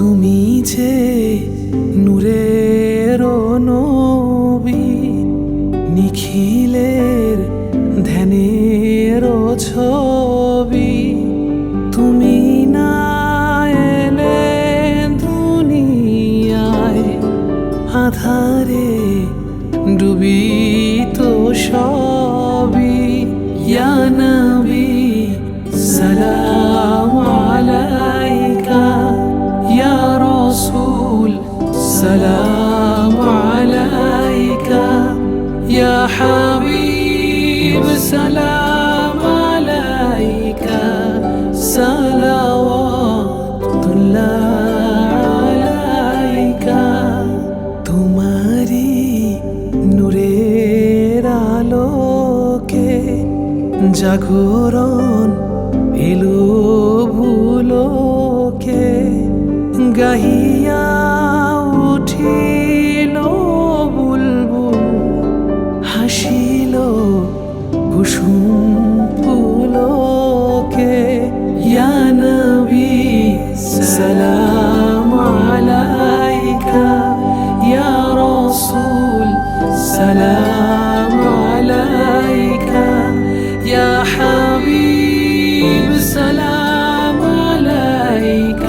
তুমি যে নূরের নবী, নিখিলের ধ্যানের ছবি, তুমি না দুনিয়ায় আধারে ডুবি তো সবই। ইয়া সালাম আলাইকা ইয়া হাবিব সালাম আলাইকা সালাওয়াতুল্লাহ আলাইকা তোমারি নূরের আলোকে জাগরণ এলো ভুলোকে গাহিয়া السلام عليك يا حبيب السلام عليك.